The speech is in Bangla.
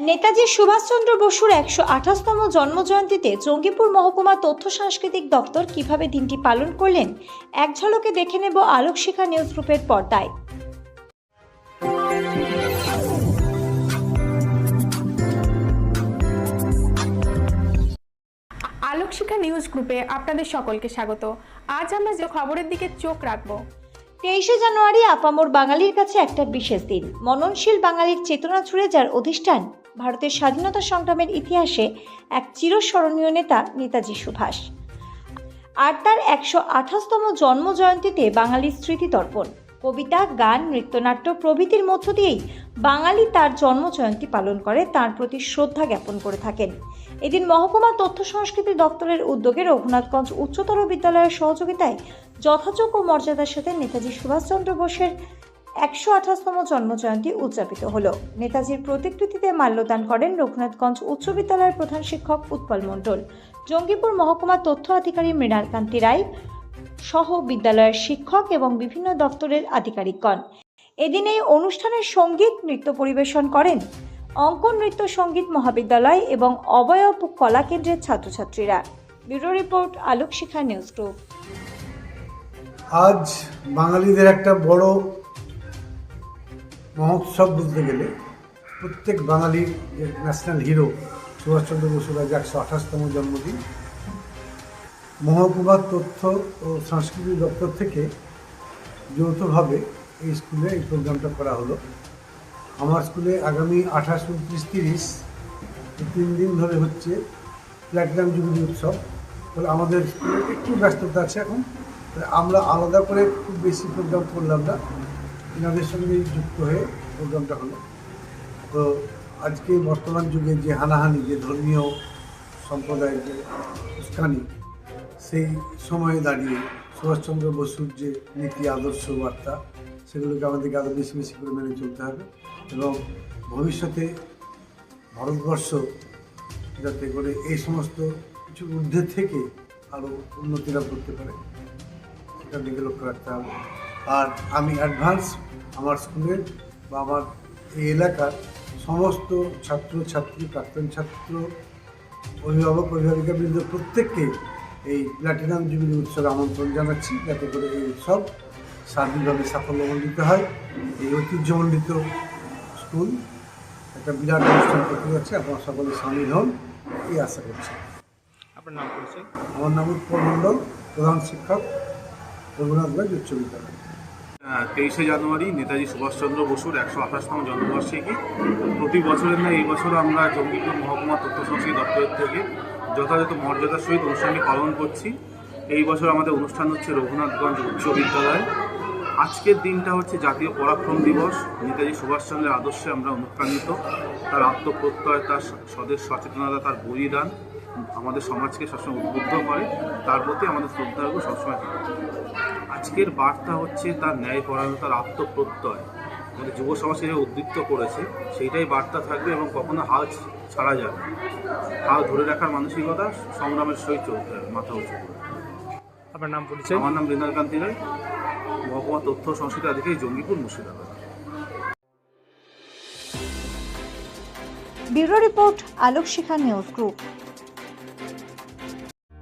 নেতাজি সুভাষচন্দ্র বসুর একশো আঠাশতম জন্মজয়ন্তীতে জঙ্গিপুর মহকুমা তথ্য সাংস্কৃতিক দপ্তর কীভাবে দিনটি পালন করলেন, এক ঝলকে দেখে নেব আলোকশিখা নিউজ গ্রুপের পর্দায়। আলোকশিখা নিউজ গ্রুপে আপনাদের সকলকে স্বাগত। আজ আমরা যে খবরের দিকে চোখ রাখব তেইশে জানুয়ারি আপামোর বাঙালির কাছে একটা বিশেষ দিন। মননশীল বাঙালির চেতনা ছুড়ে যার অধিষ্ঠান ভারতের স্বাধীনতা সংগ্রামের ইতিহাসে এক চিরস্মরণীয় নেতা নেতাজি সুভাষ। আর তার একশো আঠাশতম জন্মজয়ন্তীতে বাঙালির স্মৃতিতর্পণ কবিতা, গান, নৃত্যনাট্য প্রভৃতির মধ্য দিয়েই বাঙালি তার জন্মজয়ন্তী পালন করে, তার প্রতি শ্রদ্ধা জ্ঞাপন করে থাকেন। এদিন মহকুমা তথ্য সংস্কৃতি দপ্তরের উদ্যোগে রঘুনাথগঞ্জ উচ্চতর বিদ্যালয়ের সহযোগিতায় যথাযোগ্য মর্যাদার সাথে নেতাজি সুভাষচন্দ্র বোসের একশো আঠাশতম জন্মজয়ন্তী উদযাপিত হলো। নেতাজির প্রতিকৃতিতে মাল্যদান করেন রঘুনাথগঞ্জ উচ্চ বিদ্যালয়ের প্রধান শিক্ষক উৎপল মণ্ডল। জঙ্গিপুর মহকুমা তথ্য আধিকারিক মৃণালকান্তি রায় সহ বিদ্যালয়ের শিক্ষক এবং বিভিন্ন দপ্তরের আধিকারিকগণ। এদিন এই অনুষ্ঠানের সংগীত নৃত্য পরিবেশন করেন অঙ্কন নৃত্য সংগীত মহাবিদ্যালয় এবং অবয়ব কলা কেন্দ্রের ছাত্রছাত্রীরা। Bureau report Alok Shikha news group আজ বাঙালিদের একটা বড় মহোৎসব বলতে গেলে প্রত্যেক বাঙালির ন্যাশনাল হিরো সুভাষচন্দ্র বসুর আজ একশো আঠাশতম জন্মদিন। মহকুমার তথ্য ও সংস্কৃতি দপ্তর থেকে যৌথভাবে এই স্কুলে এই প্রোগ্রামটা করা হলো। আমার স্কুলে আগামী আঠাশ, উনত্রিশ, তিরিশ তিন দিন ধরে হচ্ছে প্ল্যাটিনাম জুবিলি উৎসব। ফলে আমাদের একটু ব্যস্ততা আছে এখন। আমরা আলাদা করে খুব বেশি প্রোগ্রাম করলাম না। এনাদের সঙ্গে যুক্ত হয়ে প্রোগ্রামটা হলো। তো আজকে বর্তমান যুগে যে হানাহানি, যে ধর্মীয় সম্প্রদায়ের যে উস্কানি সেই সময়ে দাঁড়িয়ে সুভাষচন্দ্র বসুর যে নীতি, আদর্শ বার্তা, সেগুলোকে আমাদেরকে আরও বেশি বেশি করে মেনে চলতে হবে এবং ভবিষ্যতে ভারতবর্ষ যাতে করে এই সমস্ত কিছু ঊর্ধ্বে থেকে আরও উন্নতি লাভ করতে পারে সেটার দিকে লক্ষ্য রাখতে হবে। আর আমি অ্যাডভান্স আমার স্কুলের বা আমার এই এলাকার সমস্ত ছাত্র ছাত্রী প্রাক্তন ছাত্র, অভিভাবক, অভিভাবিকাবৃন্দ প্রত্যেককে এই প্ল্যাটিনাম জুবিলি উৎসবে আমন্ত্রণ জানাচ্ছি যাতে করে এই উৎসব সার্বিকভাবে সাফল্যমণ্ডিত হয়। এই ঐতিহ্যমণ্ডিত স্কুল একটা বিরাট অনুষ্ঠান করতে যাচ্ছে আপনারা সকলে সামিল হন এই আশা করছি। আপনার নাম পরিচয়? আমার নাম উৎপল মণ্ডল প্রধান শিক্ষক রঘুনাথগঞ্জ উচ্চ বিদ্যালয়। তেইশে জানুয়ারি নেতাজি সুভাষচন্দ্র বসুর একশো আঠাশতম জন্মবার্ষিকী। প্রতি বছরের না এই বছর আমরা জঙ্গিপুর মহকুমা তথ্য সংস্কৃতি দপ্তরের থেকে যথাযথ মর্যাদার সহিত অনুষ্ঠানটি পালন করছি। এই বছর আমাদের অনুষ্ঠান হচ্ছে রঘুনাথগঞ্জ উচ্চ বিদ্যালয়। আজকের দিনটা হচ্ছে জাতীয় পরাক্রম দিবস। নেতাজি সুভাষচন্দ্রের আদর্শে আমরা অনুপ্রাণিত। তার আত্মপ্রত্যয়, তার স্বদেশ সচেতনতা, তার বলিদান আমাদের সমাজকে সবসময় উদ্বুদ্ধ করে। তার প্রতি আমাদের শ্রদ্ধার্ঘ সবসময় আজকের বার্তা হচ্ছে তার ন্যায়পরায়ণতার আত্মপ্রত্যয়। আমাদের যুব সমাজকে যে উদ্দীপ্ত করেছে সেইটাই বার্তা থাকবে এবং কখনো হাল ছাড়া যাবে না। হাল ধরে রাখার মানসিকতা সংগ্রামের সহিত চলতে হবে মাথা উঁচু করে। আপনার নাম পরিচয়? আমার নাম মৃণাল কান্তি রায়। মহকুমা তথ্য সংস্কৃতি আধিকারিক Jangipur Murshidabad. Bureau report Alok Shikha news group.